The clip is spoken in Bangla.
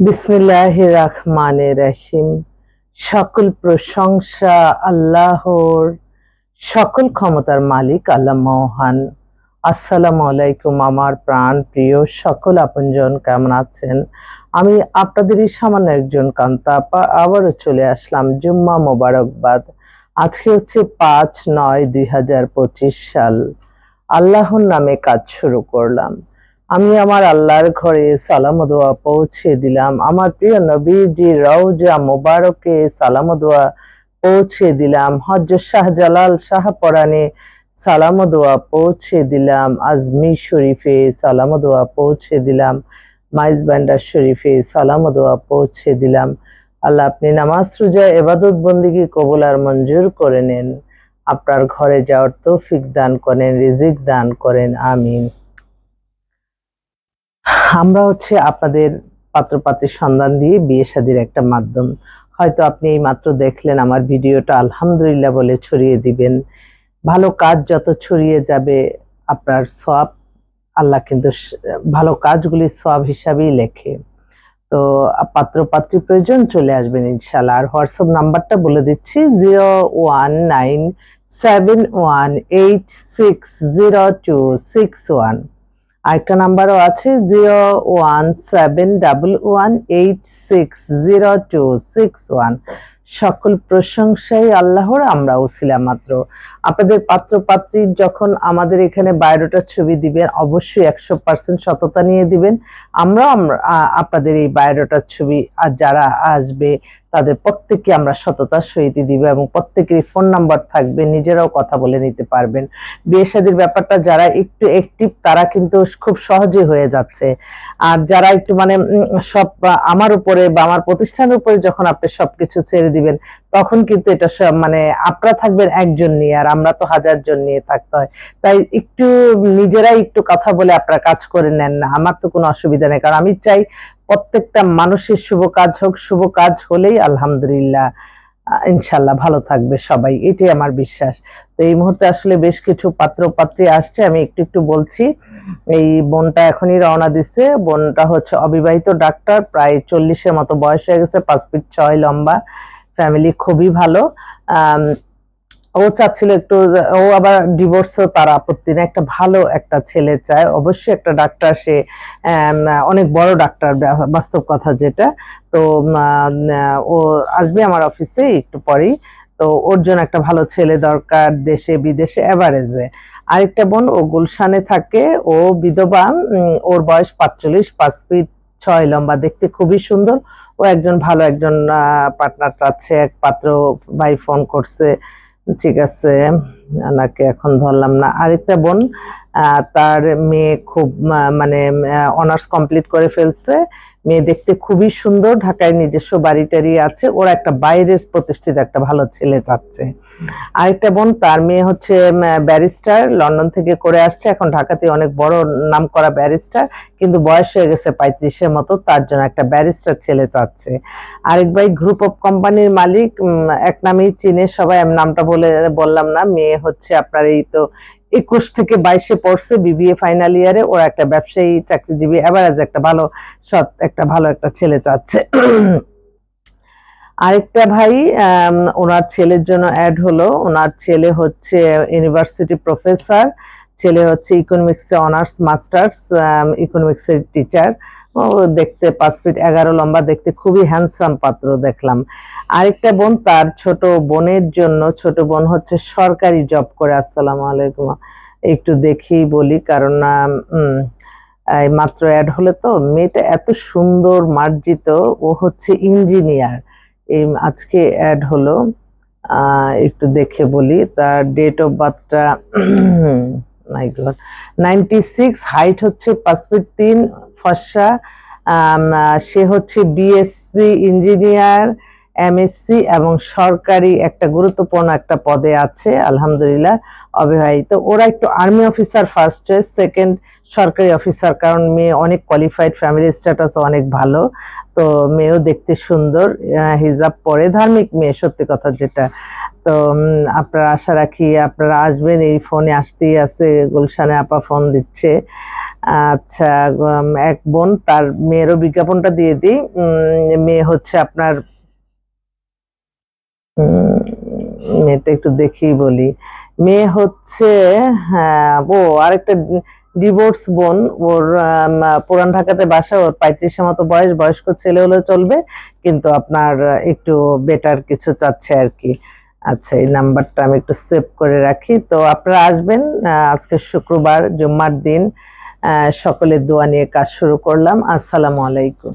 বিসমিল্লাহ রহমানে রহিম। সকল প্রশংসা আল্লাহর, সকল ক্ষমতার মালিক আল্লাহ মহান। আসসালামু আলাইকুম আমার প্রাণ প্রিয় সকল আপনজন, কেমন আছেন? আমি আপনাদেরই সামান্য একজন কান্তা আপা, আবারও চলে আসলাম জুম্মা মোবারকবাদ। আজকে হচ্ছে পাঁচ নয় দুই সাল। আল্লাহর নামে কাজ শুরু করলাম। আমি আমার আল্লাহর ঘরে সালাম দোয়া পৌঁছে দিলাম। আমার প্রিয় নবীজি রওজা মোবারকে সালাম দোয়া পৌঁছে দিলাম। হজ শাহজালাল শাহ পরানে সালাম দোয়া পৌঁছে দিলাম। আজমি শরীফে সালাম দোয়া পৌঁছে দিলাম। মাইজ ব্যান্ডার শরীফে সালাম দোয়া পৌঁছে দিলাম। আল্লাহ আপনি নামাজ, রোজা এবাদত বন্দিগি কবুল আর মঞ্জুর করে নেন। আপনার ঘরে যাওয়ার তৌফিক দান করেন, রিজিক দান করেন। আমিন। আমরা হচ্ছে আপনাদের পাত্রপাত্রীর সন্ধান দিয়ে বিয়ে শাদির একটা মাধ্যম। হয়তো আপনি এই মাত্র দেখলেন আমার ভিডিওটা, আলহামদুলিল্লাহ বলে ছড়িয়ে দিবেন। ভালো কাজ যত ছড়িয়ে যাবে আপনার সব আল্লাহ কিন্তু ভালো কাজগুলি সব হিসাবেই লেখে। তো পাত্র পাত্রী প্রয়োজন চলে আসবেন ইনশাল্লাহ আর হোয়াটসঅ্যাপ নাম্বারটা বলে দিচ্ছি, zero one nine seven one eight six zero two six one. আরেকটা নাম্বারও আছে zero one seven double one eight six zero two six one. সকল প্রশংসাই আল্লাহর আমরা উসিলা মাত্র। আপনাদের পাত্র পাত্রী যখন আমাদের এখানে বায়োডাটার ছবি দিবেন, অবশ্যই একশো পার্সেন্ট সততা নিয়ে দিবেন। আমরাও আমরা আপনাদের এই বায়োডাটার ছবি, আর যারা আসবে তাদের প্রত্যেককে আমরা সততার সহিত দিব এবং প্রত্যেকেরই ফোন নাম্বার থাকবে, নিজেরাও কথা বলে নিতে পারবেন। বিয়ে শাদীর ব্যাপারটা যারা একটু অ্যাক্টিভ তারা কিন্তু খুব সহজে হয়ে যাচ্ছে। আর যারা একটু মানে সব আমার উপরে বা আমার প্রতিষ্ঠানের উপরে যখন আপনি সবকিছু ছেড়ে দিবেন, তখন কিন্তু এটা সব মানে আপনারা থাকবেন একজন নিয়ে আর আমরা তো হাজার জন নিয়ে থাকতে হয়। তাই একটু নিজেরাই একটু কথা বলে আপনারা কাজ করে নেন না। আমার তো কোনো অসুবিধা নেই। কারণ আমি চাই প্রত্যেকটা মানুষের শুভ কাজ হোক, শুভ কাজ হলেই আলহামদুলিল্লাহ ইনশাল্লাহ ভালো থাকবে সবাই, এটাই আমার বিশ্বাস। তো এই মুহূর্তে আসলে বেশ কিছু পাত্র পাত্রী আসছে, আমি একটু একটু বলছি। এই বোনটা এখনই রওনা দিচ্ছে বোনটা হচ্ছে অবিবাহিত ডাক্তার, প্রায় চল্লিশের মতো বয়স হয়ে গেছে, পাঁচ ফিট ছয় লম্বা, ফ্যামিলি খুবই ভালো। ও চাচ্ছিল একটু, ও আবার ডিভোর্সও তার আপত্তি না একটা ভালো একটা ছেলে চায়। অবশ্যই একটা ডাক্তার সে অনেক বড় ডাক্তার বাস্তব কথা যেটা। তো ও আসবে আমার অফিসে একটু পরেই। তো ওর জন্য একটা ভালো ছেলে দরকার দেশে, বিদেশে এভারেজে আরেকটা বোন, ও গুলশানে থাকে। ও বিধবা ওর বয়স পাঁচচল্লিশ, পাঁচ ফিট ছয় লম্বা। দেখতে খুবই সুন্দর। ও একজন ভালো একজন পার্টনার চাচ্ছে। এক পাত্র ভাই ফোন করছে। ঠিক আছে নাকি এখন ধরলাম না। আরেকটা বোন তার মেয়ে খুব মানে অনার্স কমপ্লিট করে ফেলছে। মেয়ে দেখতে খুবই সুন্দর, ঢাকায় নিজস্ব বাড়ি টাড়ি আছে। ওরা একটা বাইরের প্রতিষ্ঠিত একটা ভালো ছেলে চাচ্ছে আরেকটা বোন, তার মেয়ে হচ্ছে ব্যারিস্টার, লন্ডন থেকে করে আসছে। এখন ঢাকাতে অনেক বড় নাম করা ব্যারিস্টার, কিন্তু বয়স হয়ে গেছে পঁয়ত্রিশের মতো, তার জন্য একটা ব্যারিস্টার ছেলে চাচ্ছে আরেক ভাই গ্রুপ অফ কোম্পানির মালিক এক নামেই চিনে সবাই নামটা বলে, বললাম না। মেয়ে হচ্ছে আপনার এই তো একুশ থেকে বাইশে পড়ছে বিবিএ ফাইনাল ইয়ারে ওরা একটা ব্যবসায়ী, চাকরিজীবী অ্যাভারেজ একটা ভালো সৎ একটা ভালো একটা ছেলে চাচ্ছে। আরেকটা ভাই ওনার ছেলের জন্য অ্যাড হলো। ওনার ছেলে হচ্ছে ইউনিভার্সিটি প্রফেসর ছেলে হচ্ছে ইকোনমিক্সে অনার্স মাস্টার্স ইকোনমিক্সের টিচার ও দেখতে পাঁচ ফিট এগারো, লম্বা, দেখতে খুবই হ্যান্ডসাম পাত্র দেখলাম। আরেকটা বোন তার ছোট বোনের জন্য, ছোট বোন হচ্ছে সরকারি জব করে, আসসালামু আলাইকুম। একটু দেখি বলি, কারণ মাত্র অ্যাড হলে তো মেয়েটা এত সুন্দর মার্জিত, ও হচ্ছে ইঞ্জিনিয়ার এই আজকে অ্যাড হলো একটু দেখে বলি, তার ডেট অফ বার্থটা গড নাইনটি সিক্স হাইট হচ্ছে পাঁচ ফিট তিন ফর্সা সে হচ্ছে বিএসসি ইঞ্জিনিয়ার এমএসসি এবং সরকারি একটা গুরুত্বপূর্ণ একটা পদে আছে, আলহামদুলিল্লাহ, অবিবাহিত। ওরা একটু army officer first choice second সরকারি অফিসার কারণ মেয়ে অনেক কোয়ালিফাইড ফ্যামিলি স্ট্যাটাস অনেক ভালো, তো মেয়েও দেখতে সুন্দর হিজাব পরে, ধার্মিক মেয়ে, সত্যি কথা যেটা। তো আপনারা আশা রাখি আপনারা আসবেন, এই ফোনে আসতেই আছে, গুলশানে আপা ফোন দিচ্ছে। আচ্ছা এক বোন, তার মেয়েরও বিজ্ঞাপনটা দিয়ে দিই। মেয়ে হচ্ছে আপনার মেয়েটা একটু দেখি বলি। মেয়ে হচ্ছে হ্যাঁ ও আরেকটা ডিভোর্স বোন। ওর পুরান ঢাকাতে বাসা ওর পঁয়ত্রিশের মতো বয়স বয়স্ক ছেলে হলে চলবে কিন্তু আপনার একটু বেটার কিছু চাচ্ছে আর কি। আচ্ছা এই নাম্বারটা আমি একটু সেভ করে রাখি। তো আপনারা আসবেন আজকে শুক্রবার জুম্মার দিন আহ, সকলের দোয়া নিয়ে কাজ শুরু করলাম। আসসালামু আলাইকুম।